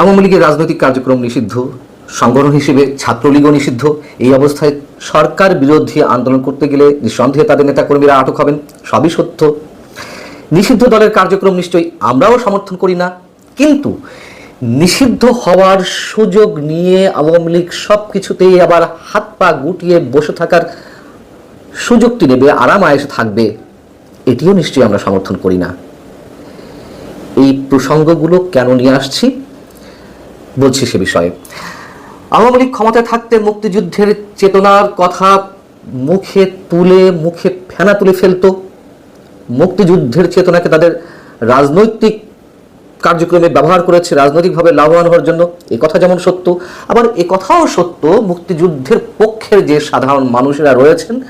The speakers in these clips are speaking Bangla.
আওয়ামী লীগের রাজনৈতিক কার্যক্রম নিষিদ্ধ, সংগঠন হিসেবে ছাত্রলীগও নিষিদ্ধ। এই অবস্থায় সরকার বিরোধী আন্দোলন করতে গেলে নিঃসন্দেহে তাদের নেতাকর্মীরা আটক হবেন, সবই সত্য। নিষিদ্ধ দলের কার্যক্রম নিশ্চয়ই আমরাও সমর্থন করি না, কিন্তু নিষিদ্ধ হওয়ার সুযোগ নিয়ে আওয়ামী লীগ সব কিছুতেই আবার হাত পা গুটিয়ে বসে থাকার সুযোগটি নেবে আরাম আয়েসে থাকবে, এটিও নিশ্চয়ই আমরা সমর্থন করি না। এই প্রসঙ্গগুলো কেন নিয়ে আসছি? বলছি সে বিষয়ে। আওয়ামী লীগ ক্ষমতায় থাকতে মুক্তিযুদ্ধের চেতনার কথা মুখে তুলে, মুখে ফেনা তুলে ফেলতো। মুক্তিযুদ্ধের চেতনাকে তাদের রাজনৈতিক কার্যক্রমে ব্যবহার করেছে, রাজনৈতিকভাবে লাভবান হওয়ার জন্য। এ কথা যেমন সত্য, আবার এ কথাও সত্য, মুক্তিযুদ্ধের পক্ষের যে সাধারণ মানুষেরা রয়েছেন,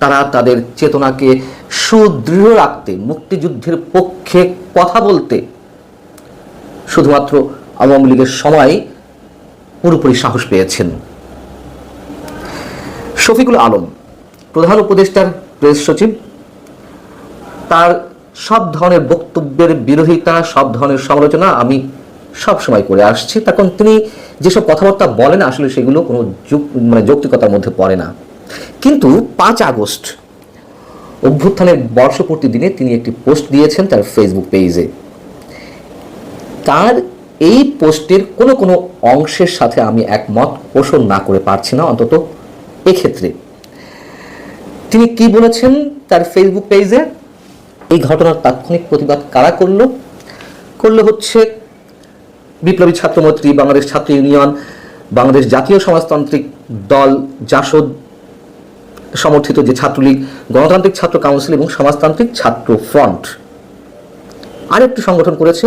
তারা তাদের চেতনাকে সুদৃঢ় রাখতে, মুক্তিযুদ্ধের পক্ষে কথা বলতে শুধুমাত্র আওয়ামী লীগের সময় পুরোপুরি সাহস পেয়েছেন। শফিকুল আলম, প্রধান উপদেষ্টার প্রেস সচিব, তার সব ধরনের বক্তব্যের বিরোধিতা, সব ধরনের সমালোচনা আমি সব সময় করে আসছি। তখন তিনি যেসব কথাবার্তা বলেন, আসলে সেগুলো কোনো মানে যৌক্তিকতার মধ্যে পড়ে না। কিন্তু পাঁচ আগস্ট, অভ্যুত্থানের বর্ষপূর্তি দিনে তিনি একটি পোস্ট দিয়েছেন তার ফেসবুক পেজে। তার এই পোস্টের কোনো কোনো অংশের সাথে আমি একমত, পোষণ না করে পারছি না অন্তত এক্ষেত্রে। তিনি কি বলেছেন তার ফেসবুক পেজে এই ঘটনার তাৎক্ষণিক প্রতিবাদ কারা করল? করল হচ্ছে বিপ্লবী ছাত্রমৈত্রী, বাংলাদেশ ছাত্র ইউনিয়ন, বাংলাদেশ জাতীয় সমাজতান্ত্রিক দল, জাসদ সমর্থিত যে ছাত্রলীগ, গণতান্ত্রিক ছাত্র কাউন্সিল এবং সমাজতান্ত্রিক ছাত্র ফ্রন্ট। আরেকটি সংগঠন করেছে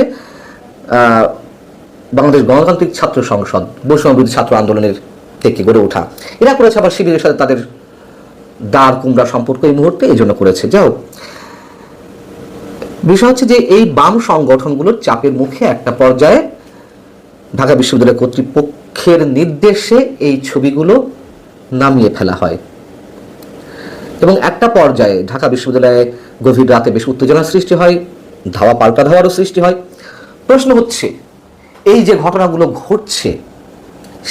বাংলাদেশ গণতান্ত্রিক ছাত্র সংসদ, বৈষম্য বিরোধী ছাত্র আন্দোলনের থেকে গড়ে ওঠা। এরা করেছে আবার শিবিরের সাথে তাদের দাঁড় কুমড়া সম্পর্ক এই মুহূর্তে এই জন্য করেছে। যাও বিষয় হচ্ছে যে এই বাম সংগঠনগুলোর চাপের মুখে একটা পর্যায়ে ঢাকা বিশ্ববিদ্যালয় কর্তৃপক্ষের নির্দেশে এই ছবিগুলো নামিয়ে ফেলা হয়। এবং একটা পর্যায়ে ঢাকা বিশ্ববিদ্যালয়ে গভীর রাতে বেশ উত্তেজনার সৃষ্টি হয়, ধাওয়া পাল্টা ধাওয়ারও সৃষ্টি হয়। প্রশ্ন হচ্ছে এই যে ঘটনাগুলো ঘটছে,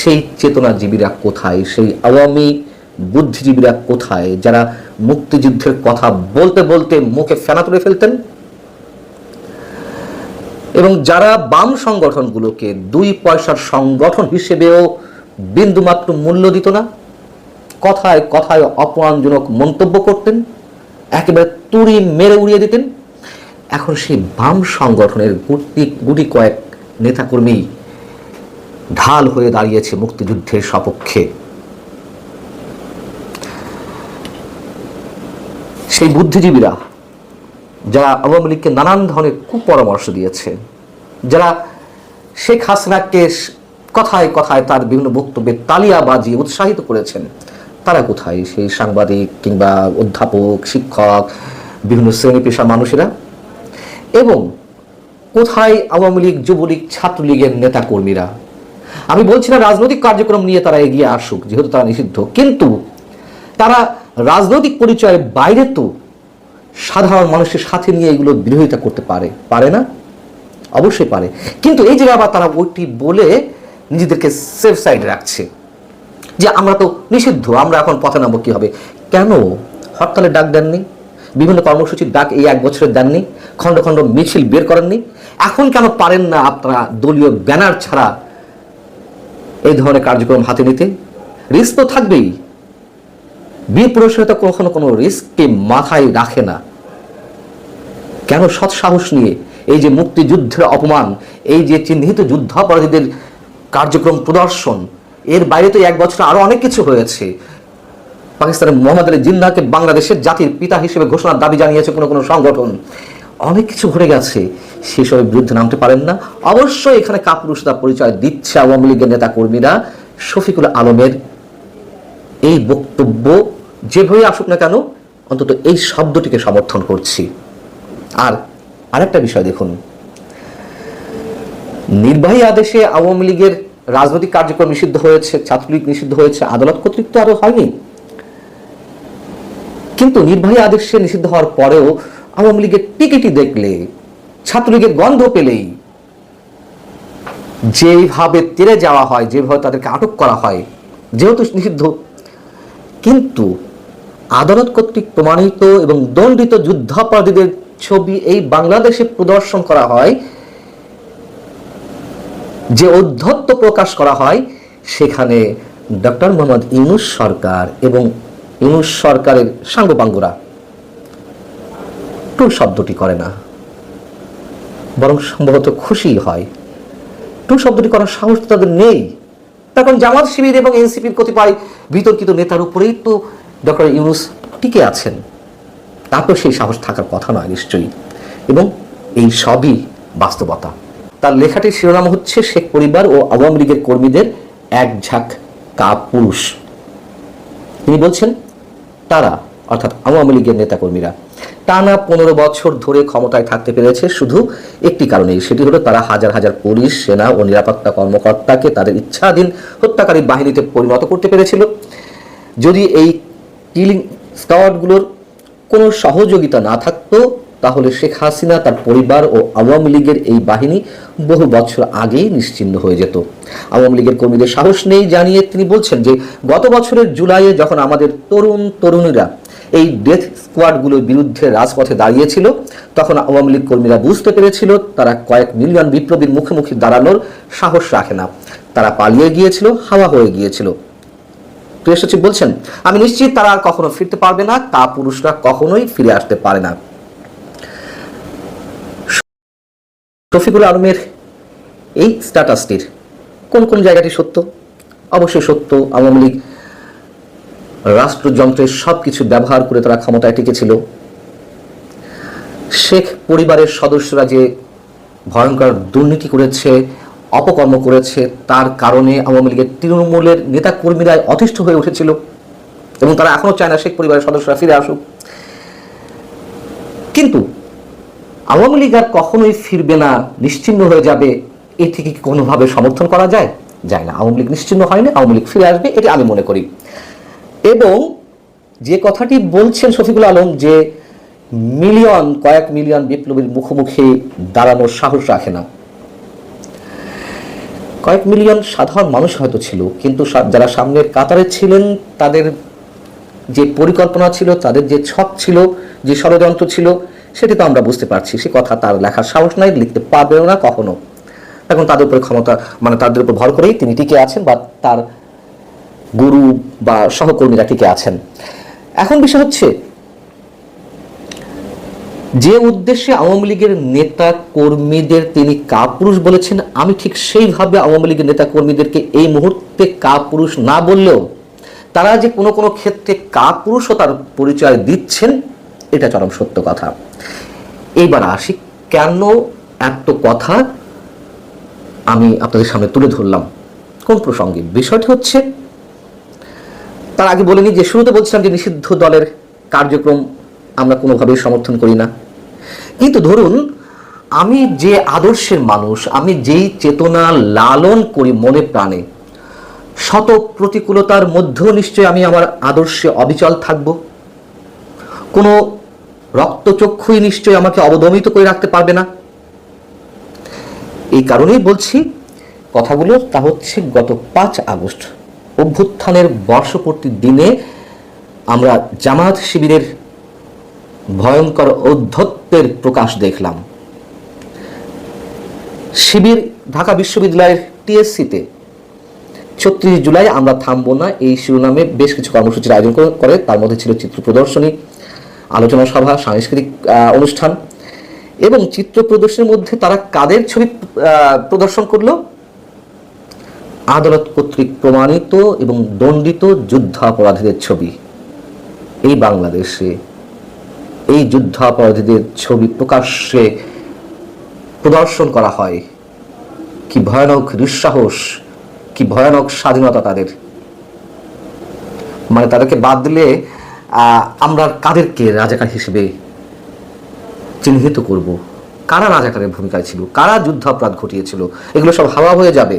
সেই চেতনাজীবীরা কোথায়? সেই আওয়ামী বুদ্ধিজীবীরা কোথায়? যারা মুক্তিযুদ্ধের কথা বলতে বলতে মুখে ফেনা তুলে ফেলতেন? এবং যারা বাম সংগঠনগুলোকে দুই পয়সার সংগঠন হিসেবেও বিন্দুমাত্র মূল্য দিত না, কথায় কথায় অপমানজনক মন্তব্য করতেন, একেবারে তুড়ি মেরে উড়িয়ে দিতেন, এখন সেই বাম সংগঠনের গুটি গুটি কয়েক নেতাকর্মী ঢাল হয়ে দাঁড়িয়েছে মুক্তিযুদ্ধের সপক্ষে। সেই বুদ্ধিজীবীরা, যারা আওয়ামী লীগকে নানান ধরনের কুপরামর্শ দিয়েছে, যারা শেখ হাসিনাকে কথায় কথায় তার বিভিন্ন বক্তব্যে তালিয়া বাজিয়ে উৎসাহিত করেছেন, তারা কোথায়? সেই সাংবাদিক কিংবা অধ্যাপক, শিক্ষক, বিভিন্ন শ্রেণি পেশা মানুষেরা? এবং কোথায় আওয়ামী লীগ, যুবলীগ, ছাত্রলীগের নেতা কর্মীরা আমি বলছি না রাজনৈতিক কার্যক্রম নিয়ে তারা এগিয়ে আসুক, যেহেতু তারা নিষিদ্ধ। কিন্তু তারা রাজনৈতিক পরিচয়ের বাইরে তো সাধারণ মানুষের সাথে নিয়ে এগুলো বিরোধিতা করতে পারে। পারে না? অবশ্যই পারে। কিন্তু এই জায়গায় আবার তারা ওইটি বলে নিজেদেরকে সেফ সাইড রাখছে, যে আমরা তো নিষিদ্ধ, আমরা এখন পথে নামবো কি হবে? কেন? হরতালের ডাক দেননি? বিভিন্ন কর্মসূচির ডাক এই এক বছরের দেননি? খণ্ড খণ্ড মিছিল বের করেননি? এখন কেন পারেন না আপনারা দলীয় ব্যানার ছাড়া এই ধরনের কার্যক্রম হাতে নিতে? রিস্ক তো থাকবেই। বীর পুরুষরা তো কখনো কোনো রিস্ককে মাথায় রাখে না। কেন সৎ সাহস নিয়ে এই যে মুক্তিযুদ্ধের অপমান, এই যে চিহ্নিত যুদ্ধাপরাধীদের কার্যক্রম প্রদর্শন, এর বাইরে তো এক বছর আরও অনেক কিছু হয়েছে। পাকিস্তানের মোহাম্মদ আলী জিন্নাকে বাংলাদেশের জাতির পিতা হিসেবে ঘোষণার দাবি জানিয়েছে কোনো কোনো সংগঠন। অনেক কিছু ঘটে গেছে। সেসবের বিরুদ্ধে নামতে পারেন না। অবশ্যই এখানে কাপুরুষতা পরিচয় দিচ্ছে আওয়ামী লীগের নেতা কর্মীরা শফিকুল আলমের এই বক্তব্য যেভাবে আসুক না কেন, অন্তত এই শব্দটিকে সমর্থন করছি। আর আরেকটা বিষয় দেখুন। নির্বাহী আদেশে আওয়ামী লীগের রাজনৈতিক কার্যক্রম নিষিদ্ধ হয়েছে, ছাত্রলীগ নিষিদ্ধ হয়েছে, আদালত কর্তৃক তো আরও হয়নি। কিন্তু নির্বাহী আদেশে নিষিদ্ধ হওয়ার পরেও আওয়ামী লীগের টিকিটই দেখলে, ছাত্রলীগের গন্ধ পেলেই যেইভাবে তেরে যাওয়া হয়, যেভাবে তাদেরকে আটক করা হয়, যেহেতু নিষিদ্ধ। কিন্তু আদালত কর্তৃক প্রমাণিত এবং দণ্ডিত যুদ্ধাপরাধীদের ছবি এই বাংলাদেশে প্রদর্শন করা হয়, যে অধ্যত্ত প্রকাশ করা হয়, সেখানে ডক্টর মোহাম্মদ ইউনুস সরকার এবং ইউনুস সরকারের সাঙ্গপাঙ্গরা। টু শব্দটি করে না। বরং সম্ভবত খুশি হয়। টু শব্দটি করার সাহস তো তাদের নেই। তখন জামাত শিবির এবং এনসিপির কতিপয় বিতর্কিত নেতার উপরেই তো ডক্টর ইউনুস টিকে আছেন। তারপর সেই সাহস থাকার কথা নয় নিশ্চয়ই। এবং এই সবই বাস্তবতা। তার লেখাটির শিরোনাম হচ্ছে শেখ পরিবার ও আওয়ামী লীগের কর্মীদের এক ঝাঁক কাপুরুষ তিনি বলছেন, তারা, অর্থাৎ আওয়ামী লীগের নেতাকর্মীরা টানা পনেরো বছর ধরে ক্ষমতায় থাকতে পেরেছে শুধু একটি কারণেই। সেটি হলো তারা হাজার হাজার পুলিশ, সেনা ও নিরাপত্তা কর্মকর্তাকে তাদের ইচ্ছাধীন হত্যাকারী বাহিনীতে পরিণত করতে পেরেছিল। যদি এই কিলিং স্কোয়াডগুলোর কোনো সহযোগিতা না থাকতো, তাহলে শেখ হাসিনা তার পরিবার ও আওয়ামী লীগের এই বাহিনী বহু বছর আগেই নিশ্চিন্ন হয়ে যেত। আওয়ামী লীগের কর্মীদের সাহস নেই জানিয়ে তিনি বলছেন যে, গত বছরের জুলাইয়ে যখন আমাদের তরুণ তরুণীরা এই ডেথ স্কোয়াডগুলোর বিরুদ্ধে রাজপথে দাঁড়িয়েছিল। তখন আওয়ামী লীগ কর্মীরা বুঝতে পেরেছিল, তারা কয়েক মিলিয়ন বিপ্লবীর মুখোমুখি দাঁড়ানোর সাহস রাখে না। তারা পালিয়ে গিয়েছিল, হাওয়া হয়ে গিয়েছিল। প্রিয় সচিব বলছেন, আমি নিশ্চিত তারা আর কখনো ফিরতে পারবে না, তা পুরুষরা কখনোই ফিরে আসতে পারে না। শফিকুল আলমের এই স্ট্যাটাসটির কোন কোন জায়গাটি সত্য? অবশ্যই সত্য, আওয়ামী লীগ রাষ্ট্রযন্ত্রের সব কিছু ব্যবহার করে তারা ক্ষমতায় টিকেছিল। শেখ পরিবারের সদস্যরা যে ভয়ঙ্কর দুর্নীতি করেছে, অপকর্ম করেছে, তার কারণে আওয়ামী লীগের তৃণমূলের নেতা কর্মীরা অতিষ্ঠ হয়ে উঠেছিল এবং তারা এখনও চায় না শেখ পরিবারের সদস্যরা ফিরে আসুক। কিন্তু আওয়ামী লীগ আর কখনোই ফিরবে না, নিশ্চিন্ন হয়ে যাবে এটি কি কোনোভাবে সমর্থন করা যায়? যায় না। আওয়ামী লীগ নিশ্চিন্ন হয়নি, আওয়ামী লীগ ফিরে আসবে, এটি আমি মনে করি। এবং যে কথাটি বলছেন শফিকুল আলম যে মিলিয়ন, কয়েক মিলিয়ন বিপ্লবীর মুখোমুখি দাঁড়ানোর সাহস রাখে না। কয়েক মিলিয়ন সাধারণ মানুষ হয়তো ছিল, কিন্তু যারা সামনের কাতারে ছিলেন, তাদের যে পরিকল্পনা ছিল, তাদের যে ছক ছিল, যে ষড়যন্ত্র ছিল, সেটি তো আমরা বুঝতে পারছি। সে কথা তার লেখার সাহস নাই, লিখতে পারবেও না কখনো। এখন তাদের উপরে ক্ষমতা মানে তাদের উপর ভর করেই তিনি টিকে আছেন বা তার গুরু বা সহকর্মীরা টিকে আছেন। এখন বিষয় হচ্ছে, যে উদ্দেশ্যে আওয়ামী লীগের নেতা কর্মীদের তিনি কাপুরুষ বলেছেন, আমি ঠিক সেইভাবে আওয়ামী লীগের নেতা কর্মীদেরকে এই মুহূর্তে কাপুরুষ না বললেও তারা যে কোনো কোনো ক্ষেত্রে কাপুরুষতার পরিচয় দিচ্ছেন, এটা চরম সত্য কথা। এইবার আসি, কেন এত কথা আমি আপনাদের সামনে তুলে ধরলাম? কোন প্রসঙ্গে? বিষয়টি হচ্ছে তার আগে বলিনি যে শুরুতে বলছিলাম যে নিষিদ্ধ দলের কার্যক্রম আমরা কোনোভাবেই সমর্থন করি না। কিন্তু ধরুন, আমি যে আদর্শের মানুষ, আমি যেই চেতনা লালন করি মনে প্রাণে, শত প্রতিকূলতার মধ্যেও নিশ্চয়ই আমি আমার আদর্শে অবিচল থাকব। কোনো রক্তচক্ষুই নিশ্চয়ই আমাকে অবদমিত করে রাখতে পারবে না। এই কারণেই বলছি, কথাগুলো তা হচ্ছে গত পাঁচ আগস্ট। অভ্যুত্থানের বর্ষপূর্তি দিনে আমরা জামাত শিবিরের ভয়ঙ্কর ঔদ্ধত্যের প্রকাশ দেখলাম। শিবির ঢাকা বিশ্ববিদ্যালয়ের টিএসসিতে ছত্রিশ জুলাই আমরা থামবো না, এই শিরোনামে বেশ কিছু কর্মসূচির আয়োজন করে- তার মধ্যে ছিল চিত্র প্রদর্শনী, আলোচনা সভা, সাংস্কৃতিক অনুষ্ঠান এবং চিত্র প্রদর্শনের মধ্যে তারা কাদের ছবি প্রদর্শন করল? আদালত কর্তৃক প্রমাণিত এবং দণ্ডিত যুদ্ধাপরাধীদের ছবি। এই বাংলাদেশে এই যুদ্ধাপরাধীদের ছবি প্রকাশ্যে প্রদর্শন করা হয়। কি ভয়ানক দুঃসাহস, কি ভয়ানক স্বাধীনতা তাদের। মানে তাদেরকে বাদ দিলে আমরা কাদেরকে রাজাকার হিসেবে চিহ্নিত করব? কারা রাজাকারের ভূমিকায় ছিল? কারা যুদ্ধাপরাধ ঘটিয়েছিল? এগুলো সব হাওয়া হয়ে যাবে।